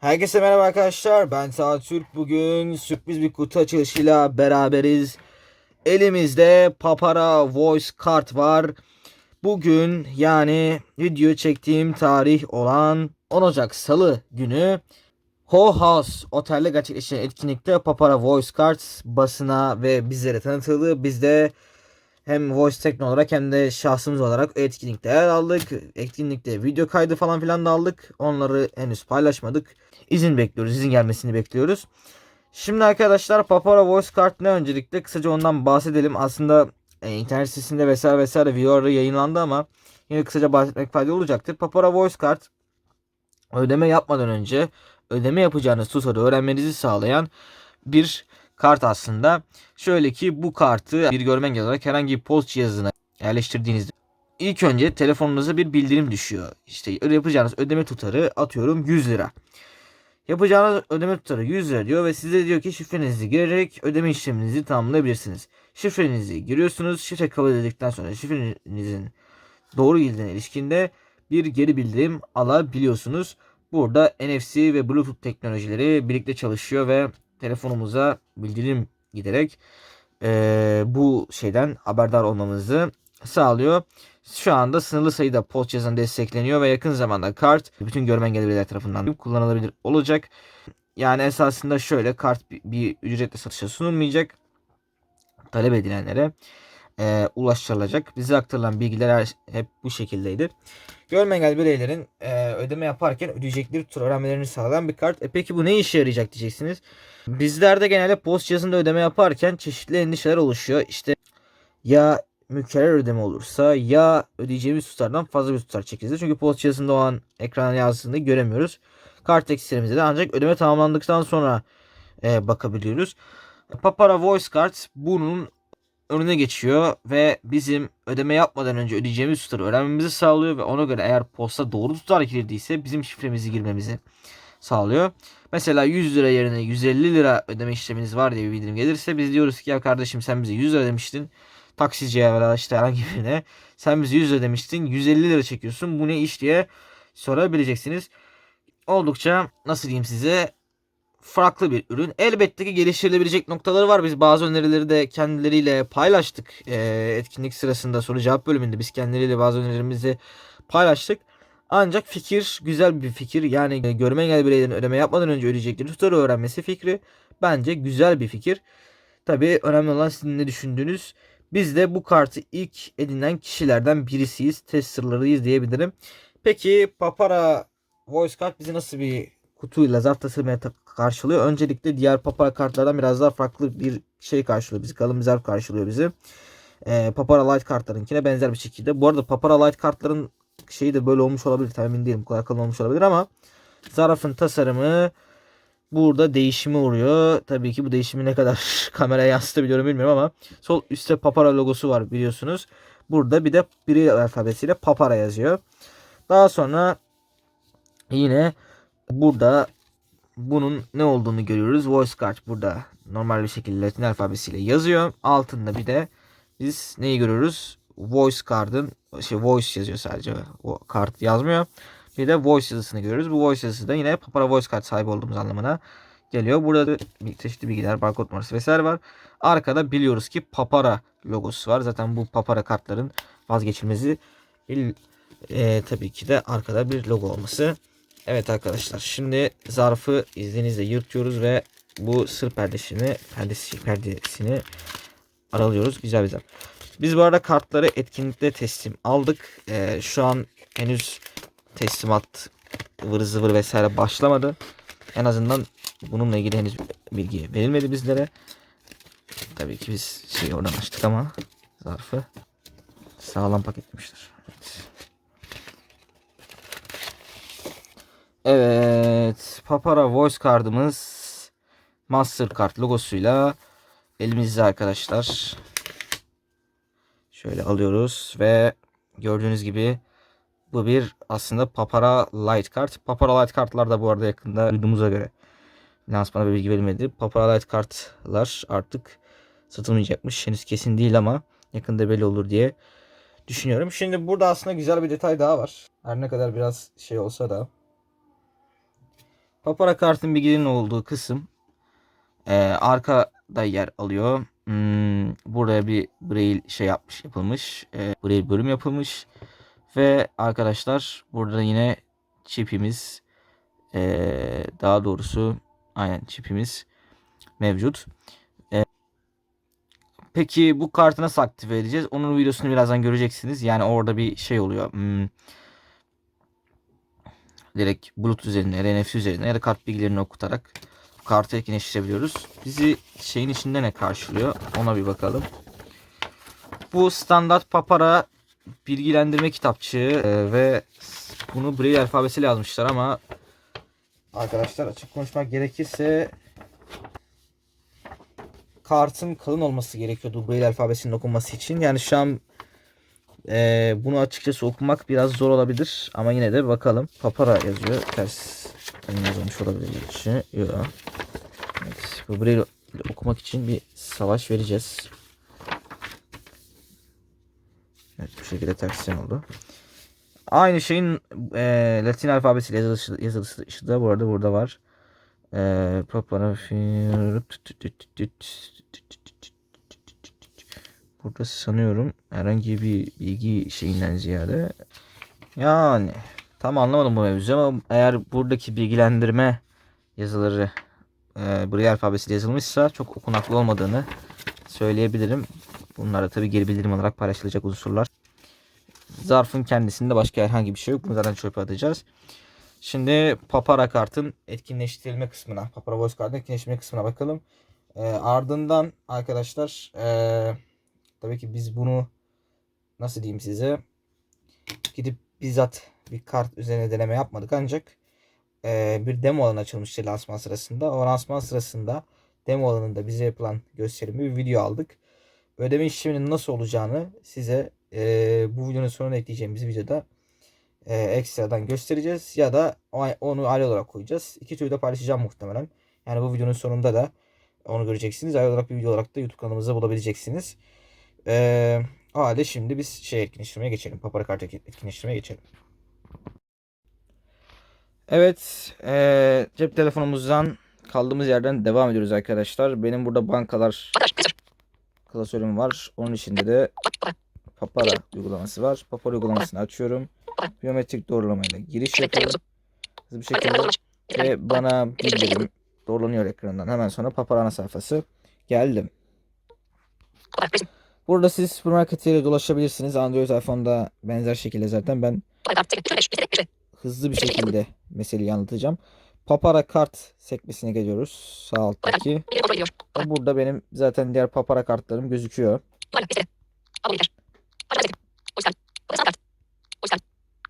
Herkese merhaba arkadaşlar. Ben Taha Türk. Bugün sürpriz bir kutu açılışıyla beraberiz. Elimizde Papara Voice Kart var. Bugün yani video çektiğim tarih olan 10 Ocak Salı günü Ho House otelde gerçekleşen etkinlikte Papara Voice Kart basına ve bizlere tanıtıldı. Biz de hem Voice Tekno olarak hem de şahsımız olarak etkinlikte yer aldık. Etkinlikte video kaydı falan filan da aldık. Onları henüz paylaşmadık. İzin bekliyoruz. izin gelmesini bekliyoruz. Şimdi arkadaşlar Papara Voice Card ne öncelikle kısaca ondan bahsedelim. Aslında e, internet sitesinde vesaire vesaire videoları yayınlandı ama yine kısaca bahsetmek faydalı olacaktır. Papara Voice Card ödeme yapmadan önce ödeme yapacağınız tutarı öğrenmenizi sağlayan bir kart aslında. Şöyle ki bu kartı bir görmen engelli olarak herhangi bir post cihazına yerleştirdiğinizde ilk önce telefonunuza bir bildirim düşüyor. İşte yapacağınız ödeme tutarı atıyorum 100 lira. Yapacağınız ödeme tutarı 100 lira diyor ve size diyor ki şifrenizi girerek ödeme işleminizi tamamlayabilirsiniz. Şifrenizi giriyorsunuz. Şifre kabul edildikten sonra şifrenizin doğru girdiğine ilişkinde bir geri bildirim alabiliyorsunuz. Burada NFC ve Bluetooth teknolojileri birlikte çalışıyor ve telefonumuza bildirim giderek eee, bu şeyden haberdar olmamızı sağlıyor. Şu anda sınırlı sayıda post cihazına destekleniyor ve yakın zamanda kart bütün görme engelli tarafından kullanılabilir olacak. Yani esasında şöyle kart bir, ücretle satışa sunulmayacak. Talep edilenlere eee, ulaştırılacak. Bize aktarılan bilgiler hep bu şekildeydi. Görme engelli bireylerin eee, ödeme yaparken ödeyecekleri tutar öğrenmelerini sağlayan bir kart. E peki bu ne işe yarayacak diyeceksiniz. Bizlerde genelde post cihazında ödeme yaparken çeşitli endişeler oluşuyor. İşte ya mükerrer ödeme olursa ya ödeyeceğimiz tutardan fazla bir tutar çekilirse. Çünkü post cihazında o an ekrana yazdığında göremiyoruz. Kart ekstremizde de ancak ödeme tamamlandıktan sonra e, bakabiliyoruz. Papara Voice Card bunun önüne geçiyor ve bizim ödeme yapmadan önce ödeyeceğimiz tutarı öğrenmemizi sağlıyor ve ona göre eğer posta doğru tutar girdiyse bizim şifremizi girmemizi sağlıyor. Mesela 100 lira yerine 150 lira ödeme işleminiz var diye bir bildirim gelirse biz diyoruz ki ya kardeşim sen bize 100 lira demiştin. Taksiciye veya işte herhangi birine sen bize 100 lira demiştin 150 lira çekiyorsun bu ne iş diye sorabileceksiniz. Oldukça nasıl diyeyim size farklı bir ürün. Elbette ki geliştirilebilecek noktaları var. Biz bazı önerileri de kendileriyle paylaştık. Ee, etkinlik sırasında soru cevap bölümünde biz kendileriyle bazı önerilerimizi paylaştık. Ancak fikir güzel bir fikir. Yani e, görme engelli bireylerin ödeme yapmadan önce ödeyecekleri tutarı öğrenmesi fikri bence güzel bir fikir. Tabii önemli olan sizin ne düşündüğünüz. Biz de bu kartı ilk edinen kişilerden birisiyiz. Testerlarıyız diyebilirim. Peki Papara Voice Card bizi nasıl bir kutuyla zarf tasarımına ta- karşılıyor? Öncelikle diğer Papara kartlardan biraz daha farklı bir şey karşılıyor bizi. Kalın bir zarf karşılıyor bizi. Ee, Papara Light kartlarınkine benzer bir şekilde. Bu arada Papara Light kartların şeyi de böyle olmuş olabilir. Tam emin değilim. Bu kadar kalın olmuş olabilir ama zarfın tasarımı burada değişime uğruyor. Tabii ki bu değişimi ne kadar kameraya yansıtabiliyorum bilmiyorum ama sol üstte Papara logosu var biliyorsunuz. Burada bir de Braille alfabesiyle Papara yazıyor. Daha sonra yine burada bunun ne olduğunu görüyoruz. Voice card burada normal bir şekilde Latin alfabesiyle yazıyor. Altında bir de biz neyi görüyoruz? Voice card'ın şey voice yazıyor sadece. O kart yazmıyor. Bir de voice yazısını görüyoruz. Bu voice yazısı da yine Papara voice card sahibi olduğumuz anlamına geliyor. Burada da çeşitli bilgiler, barkod numarası vesaire var. Arkada biliyoruz ki Papara logosu var. Zaten bu Papara kartların vazgeçilmezi il- e, tabii ki de arkada bir logo olması. Evet arkadaşlar şimdi zarfı izninizle yırtıyoruz ve bu sır perdesini perdesi, perdesini aralıyoruz. Güzel bir zarf. Biz bu arada kartları etkinlikte teslim aldık. Ee, şu an henüz teslimat ıvır zıvır vesaire başlamadı. En azından bununla ilgili henüz bilgi verilmedi bizlere. Tabii ki biz şey oradan açtık ama zarfı sağlam paketlemişler. Evet. Evet. Papara Voice kartımız Mastercard logosuyla elimizde arkadaşlar. Şöyle alıyoruz ve gördüğünüz gibi bu bir aslında Papara Light kart. Papara Light kartlar da bu arada yakında duyduğumuza göre lansmana bir bilgi verilmedi. Papara Light kartlar artık satılmayacakmış. Henüz kesin değil ama yakında belli olur diye düşünüyorum. Şimdi burada aslında güzel bir detay daha var. Her ne kadar biraz şey olsa da Papara kartın bilgilerinin olduğu kısım e, arkada yer alıyor. Hmm, buraya bir braille şey yapmış yapılmış. E, braille bölüm yapılmış. Ve arkadaşlar burada yine çipimiz e, daha doğrusu aynen çipimiz mevcut. E, peki bu kartı nasıl aktive edeceğiz? Onun videosunu birazdan göreceksiniz. Yani orada bir şey oluyor. Hmm, direkt Bluetooth üzerinden, NFC üzerinden ya da kart bilgilerini okutarak kartı etkinleştirebiliyoruz. Bizi şeyin içinde ne karşılıyor? Ona bir bakalım. Bu standart papara bilgilendirme kitapçığı e, ve bunu Braille alfabesiyle yazmışlar ama arkadaşlar açık konuşmak gerekirse kartın kalın olması gerekiyordu Braille alfabesinin okunması için. Yani şu an e, bunu açıkçası okumak biraz zor olabilir ama yine de bakalım. Papara yazıyor. Ters yazılmış olabilir. Yok. Evet, bu Braille okumak için bir savaş vereceğiz. Evet bu şekilde tersten oldu. Aynı şeyin e, Latin alfabesiyle yazılışı, yazılışı da bu arada burada var. E, Burada sanıyorum herhangi bir bilgi şeyinden ziyade yani tam anlamadım bu mevzu ama eğer buradaki bilgilendirme yazıları e, Braille alfabesiyle yazılmışsa çok okunaklı olmadığını söyleyebilirim. Bunlar da tabii geri bildirim olarak paylaşılacak unsurlar. Zarfın kendisinde başka herhangi bir şey yok. Bunu zaten çöpe atacağız. Şimdi Papara kartın etkinleştirilme kısmına, Papara Voice kartın etkinleştirilme kısmına bakalım. E, ardından arkadaşlar e, tabii ki biz bunu nasıl diyeyim size gidip bizzat bir kart üzerine deneme yapmadık ancak e, bir demo alanı açılmıştı lansman sırasında. O lansman sırasında demo alanında bize yapılan gösterimi bir video aldık. Ödeme işleminin nasıl olacağını size e, bu videonun sonuna ekleyeceğimiz videoda e, ekstradan göstereceğiz. Ya da onu ayrı olarak koyacağız. İki türlü de paylaşacağım muhtemelen. Yani bu videonun sonunda da onu göreceksiniz. Ayrı olarak bir video olarak da YouTube kanalımızda bulabileceksiniz. E, o halde şimdi biz şey etkinleştirmeye geçelim. Papara kartı etkinleştirmeye geçelim. Evet. E, cep telefonumuzdan kaldığımız yerden devam ediyoruz arkadaşlar. Benim burada bankalar klasörüm var. Onun içinde de Papara uygulaması var. Papara uygulamasını açıyorum. Biyometrik doğrulamayla giriş yapıyorum. Hızlı bir şekilde ve bana bildirim doğrulanıyor ekrandan. Hemen sonra Papara ana sayfası geldim. Burada siz supermarket ile dolaşabilirsiniz. Android iPhone'da benzer şekilde zaten ben hızlı bir şekilde meseleyi anlatacağım. Papara kart sekmesine geliyoruz. Sağ alttaki. Burada benim zaten diğer papara kartlarım gözüküyor.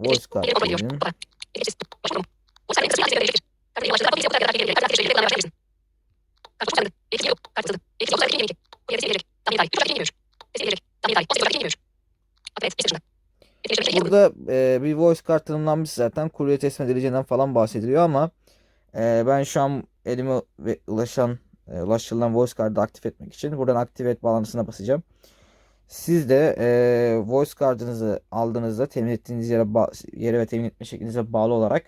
Voice kart diyelim. Burada e, bir voice kart tanımlanmış zaten. Kurye teslim edileceğinden falan bahsediliyor ama e, ben şu an elime ulaşan e, ulaştırılan voice card'ı aktif etmek için buradan aktive et bağlantısına basacağım. Siz de e, voice card'ınızı aldığınızda temin ettiğiniz yere, yere ve temin etme şeklinize bağlı olarak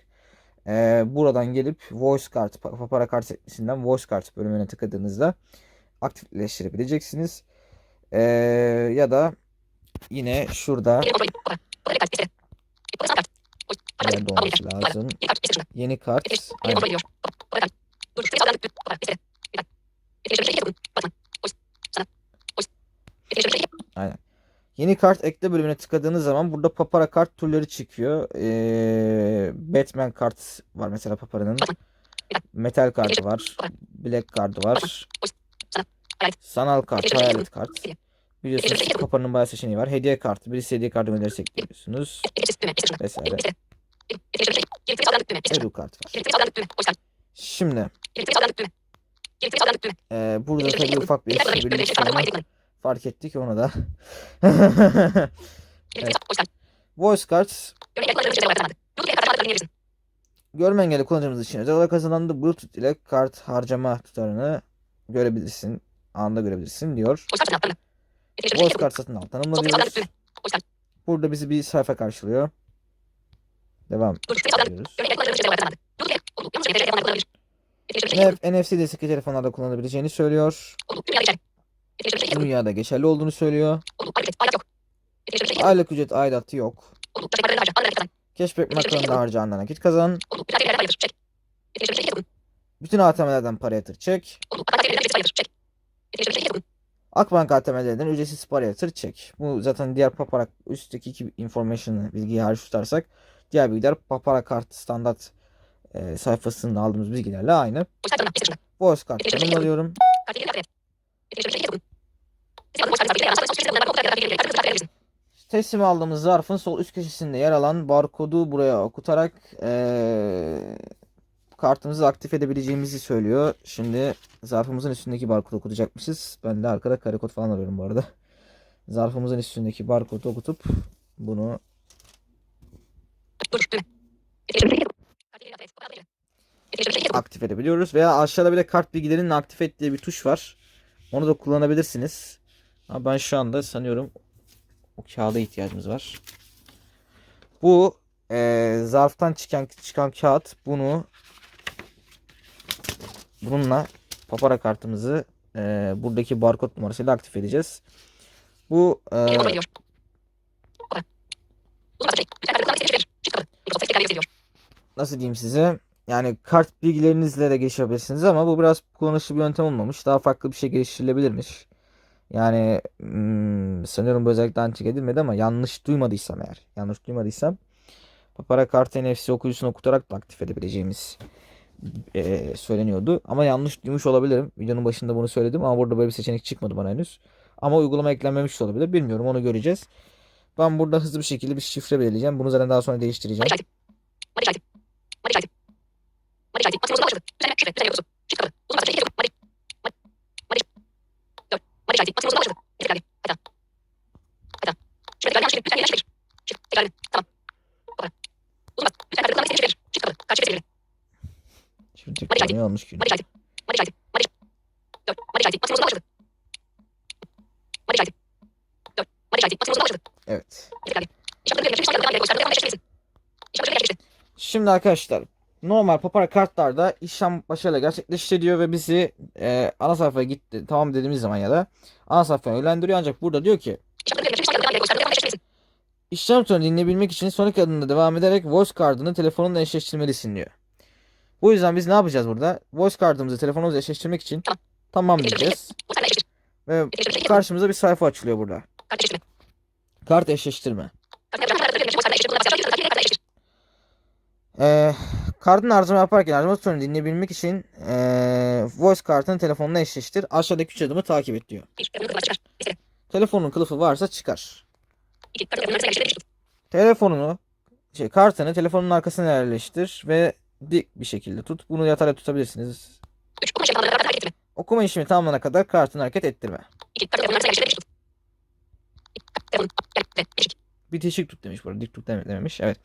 e, buradan gelip voice card, papara kart sekmesinden voice card bölümüne tıkladığınızda aktifleştirebileceksiniz. E, ya da yine şurada nerede olması lazım? Yeni kart. Aynen. Aynen. Yeni kart ekle bölümüne tıkladığınız zaman burada papara kart türleri çıkıyor. Ee, Batman kart var mesela paparanın. Metal kartı var. Black kartı var. Sanal kart, hayalet kart. Biliyorsunuz paparanın bayağı seçeneği var. Hediye kartı. Birisi hediye kartı gönderirse ekliyorsunuz. Vesaire. Edu kart var. Şimdi e, burada tabii ufak bir sonra fark ettik onu da. evet. Voice cards görme engelli kullanıcımız için özel olarak kazanandı Bluetooth ile kart harcama tutarını görebilirsin. Anında görebilirsin diyor. Voice card satın al tanımla diyoruz. Burada bizi bir sayfa karşılıyor. Devam ediyoruz. NF, NFC destekli telefonlarda kullanabileceğini söylüyor. Dünyada geçerli olduğunu söylüyor. Aylık ücret aidatı yok. Cashback makrolarında harcanan nakit kazan. Bütün ATM'lerden para yatır çek. Akbank ATM'lerden ücretsiz para yatır çek. Bu zaten diğer Papara üstteki iki information bilgiyi hariç tutarsak diğer bilgiler Papara kart standart e, sayfasında aldığımız bilgilerle aynı. Voice kart tanımlıyorum. Teslim aldığımız zarfın sol üst köşesinde yer alan barkodu buraya okutarak eee, kartımızı aktif edebileceğimizi söylüyor. Şimdi zarfımızın üstündeki barkodu okutacakmışız. Ben de arkada kare kod falan arıyorum bu arada. Zarfımızın üstündeki barkodu okutup bunu aktif edebiliyoruz. Veya aşağıda bile kart bilgilerinin aktif ettiği bir tuş var. Onu da kullanabilirsiniz. Ama ben şu anda sanıyorum o kağıda ihtiyacımız var. Bu eee, zarftan çıkan çıkan kağıt bunu bununla papara kartımızı eee, buradaki barkod numarasıyla aktif edeceğiz. Bu eee, nasıl diyeyim size? Yani kart bilgilerinizle de geçebilirsiniz ama bu biraz kullanışlı bir yöntem olmamış. Daha farklı bir şey geliştirilebilirmiş. Yani hmm, sanıyorum bu özellikle antik edilmedi ama yanlış duymadıysam eğer. Yanlış duymadıysam Papara kartı NFC okuyucusunu okutarak da aktif edebileceğimiz eee, söyleniyordu. Ama yanlış duymuş olabilirim. Videonun başında bunu söyledim ama burada böyle bir seçenek çıkmadı bana henüz. Ama uygulama eklenmemiş olabilir. Bilmiyorum onu göreceğiz. Ben burada hızlı bir şekilde bir şifre belirleyeceğim. Bunu zaten daha sonra değiştireceğim. Şimdi tekrar ne olmuş ki? Evet. Şimdi arkadaşlar normal papara kartlarda işlem başarıyla gerçekleştiriliyor ve bizi e, ana sayfaya gitti tamam dediğimiz zaman ya da ana sayfaya yönlendiriyor ancak burada diyor ki işlem sonunu dinleyebilmek için sonraki adımda devam ederek voice kartını telefonunla eşleştirmelisin diyor. Bu yüzden biz ne yapacağız burada? Voice kartımızı telefonumuzla eşleştirmek için tamam diyeceğiz ve karşımıza bir sayfa açılıyor burada. Kart eşleştirme. Ee, kartın harcama yaparken harcama tutarını dinleyebilmek için ee, voice kartını telefonuna eşleştir. Aşağıdaki üç adımı takip et diyor. Telefonun kılıfı varsa çıkar. Telefonunu şey kartını telefonun arkasına yerleştir ve dik bir şekilde tut. Bunu yatarak tutabilirsiniz. Okuma işlemi tamamlanana kadar kartını hareket ettirme. Bitişik tut demiş burada. Dik tut deme- dememiş. Evet.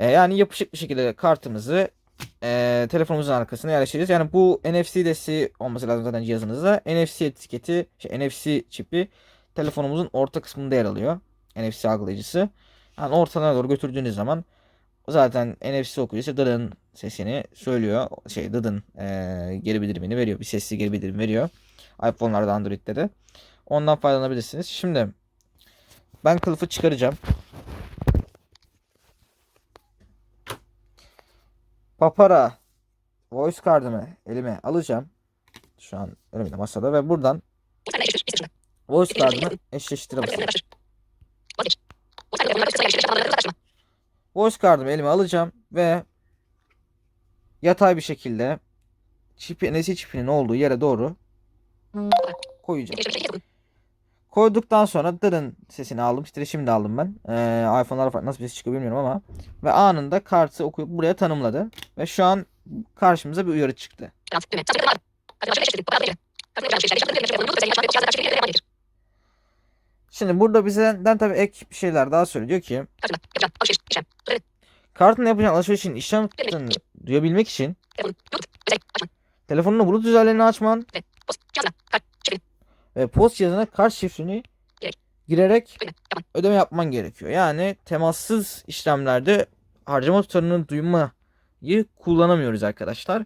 Ee, yani yapışık bir şekilde kartımızı ee, telefonumuzun arkasına yerleştireceğiz. Yani bu NFC desteği olması lazım zaten cihazınızda. NFC etiketi, şey, NFC çipi telefonumuzun orta kısmında yer alıyor. NFC algılayıcısı. Yani ortadan doğru götürdüğünüz zaman zaten NFC okuyucusu dıdın sesini söylüyor. Şey dıdın ee, geri bildirimini veriyor. Bir sesli geri bildirim veriyor. iPhone'larda Android'de de. Ondan faydalanabilirsiniz. Şimdi ben kılıfı çıkaracağım. Papara voice card'ımı elime alacağım. Şu an elimde masada ve buradan voice card'ımı eşleştireceğim. Voice card'ımı elime alacağım ve yatay bir şekilde çipi, NFC çipinin olduğu yere doğru koyacağım. Koyduktan sonra dırın sesini aldım. Titreşimi de aldım ben. Ee, iPhone'lara farklı nasıl bir ses çıkıyor bilmiyorum ama. Ve anında kartı okuyup buraya tanımladı. Ve şu an karşımıza bir uyarı çıktı. Şimdi burada bizden tabii ek bir şeyler daha söylüyor ki kartın yapacağın alışverişin işlem duyabilmek için telefonunu bulut özelliğini açman ve post cihazına kart şifreni girerek ödeme yapman gerekiyor. Yani temassız işlemlerde harcama tutarının duyma şifreyi kullanamıyoruz arkadaşlar.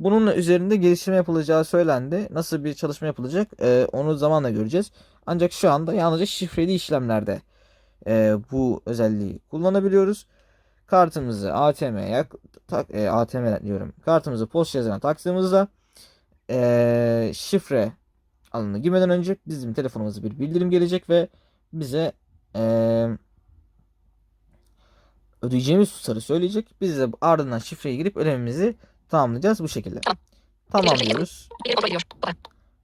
Bununla üzerinde geliştirme yapılacağı söylendi. Nasıl bir çalışma yapılacak e, onu zamanla göreceğiz. Ancak şu anda yalnızca şifreli işlemlerde e, bu özelliği kullanabiliyoruz. Kartımızı ATM'ye tak, e, ATM diyorum. Kartımızı post cihazına taktığımızda e, şifre alanına girmeden önce bizim telefonumuza bir bildirim gelecek ve bize e, ödeyeceğimiz tutarı söyleyecek. Biz de ardından şifreye girip ödememizi tamamlayacağız bu şekilde. Tamam diyoruz.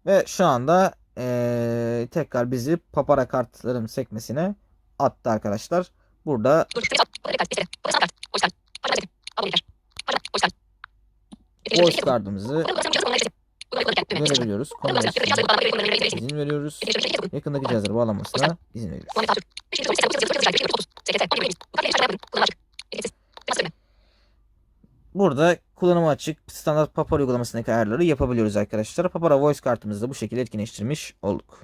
Ve şu anda eee, tekrar bizi papara kartların sekmesine attı arkadaşlar. Burada voice kartımızı verebiliyoruz. Konversiyona izin veriyoruz. Yakındaki cihazlara bağlanmasına izin veriyoruz. Burada kullanıma açık standart Papara uygulamasındaki ayarları yapabiliyoruz arkadaşlar. Papara voice kartımızı da bu şekilde etkinleştirmiş olduk.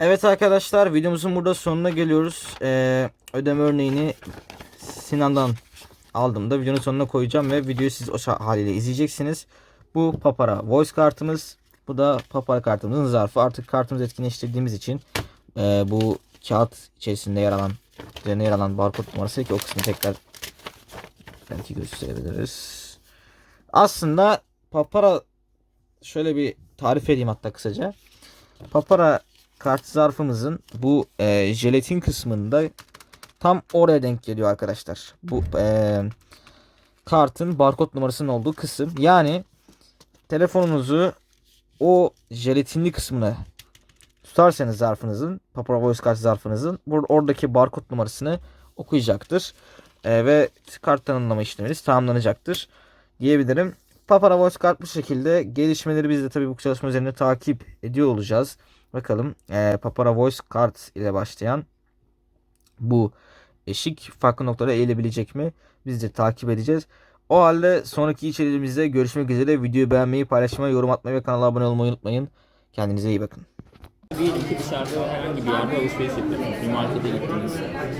Evet arkadaşlar videomuzun burada sonuna geliyoruz. Ee, ödeme örneğini Sinan'dan aldım da videonun sonuna koyacağım ve videoyu siz o haliyle izleyeceksiniz. Bu Papara voice kartımız. Bu da Papara kartımızın zarfı. Artık kartımızı etkinleştirdiğimiz için e, bu kağıt içerisinde yer alan üzerine yer alan barkod numarası ki o kısmı tekrar belki gösterebiliriz. Aslında Papara şöyle bir tarif edeyim hatta kısaca. Papara kart zarfımızın bu e, jelatin kısmında tam oraya denk geliyor arkadaşlar. Bu e, kartın barkod numarasının olduğu kısım. Yani telefonunuzu o jelatinli kısmına tutarsanız zarfınızın, Papara Voice kart zarfınızın oradaki barkod numarasını okuyacaktır. E, ve kart tanımlama işleminiz tamamlanacaktır diyebilirim. Papara Voice kart bu şekilde. Gelişmeleri biz de tabii bu çalışma üzerinde takip ediyor olacağız. Bakalım e, Papara Voice kart ile başlayan bu eşik farklı noktalara eğilebilecek mi? Biz de takip edeceğiz. O halde sonraki içeriğimizde görüşmek üzere. Videoyu beğenmeyi, paylaşmayı, yorum atmayı ve kanala abone olmayı unutmayın. Kendinize iyi bakın. Diyelim ki dışarıda herhangi bir yerde alışveriş yapıyorsunuz. Bir markete gittiniz,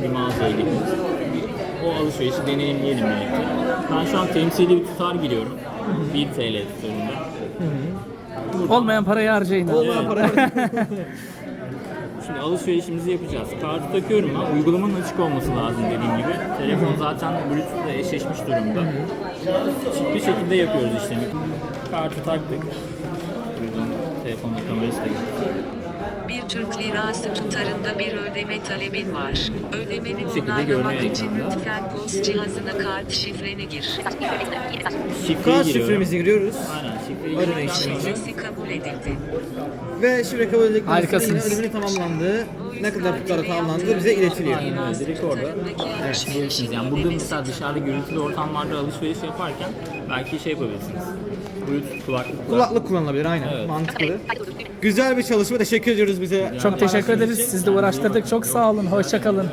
bir mağazaya gittiniz. O alışverişi deneyimleyelim birlikte. Ben şu an temsili bir tutar giriyorum. 1 TL tutarında. Olmayan parayı harcayın. Şimdi alışverişimizi yapacağız. Kartı takıyorum ben. Uygulamanın açık olması lazım dediğim gibi. Telefon zaten Bluetooth'la eşleşmiş durumda. Bir şekilde yapıyoruz işlemi. Kartı taktık. Telefonun kamerası da gitti. Bir Türk lirası tutarında bir ödeme talebin var. Ödemeni şekilde onaylamak için lütfen post cihazına kart şifreni gir. Şifreyi giriyorum. giriyoruz. Aynen şifreyi Ödeme Şifresi kabul edildi. Ve şifre kabul edildikten Harikasınız. ödemenin tamamlandığı, ne kadar tutarı tamamlandığı bize iletiliyor. Aynen öyle. Direkt orada Evet. Bilirsiniz. Yani burada mesela dışarıda gürültülü ortamlarda alışveriş yaparken belki şey yapabilirsiniz. Bluetooth kulaklıkla. Kulaklık kullanılabilir aynen. Evet. Mantıklı. Güzel bir çalışma. Teşekkür ediyoruz bize. Çok teşekkür ederiz. Siz de uğraştırdık. Çok sağ olun. Hoşça kalın.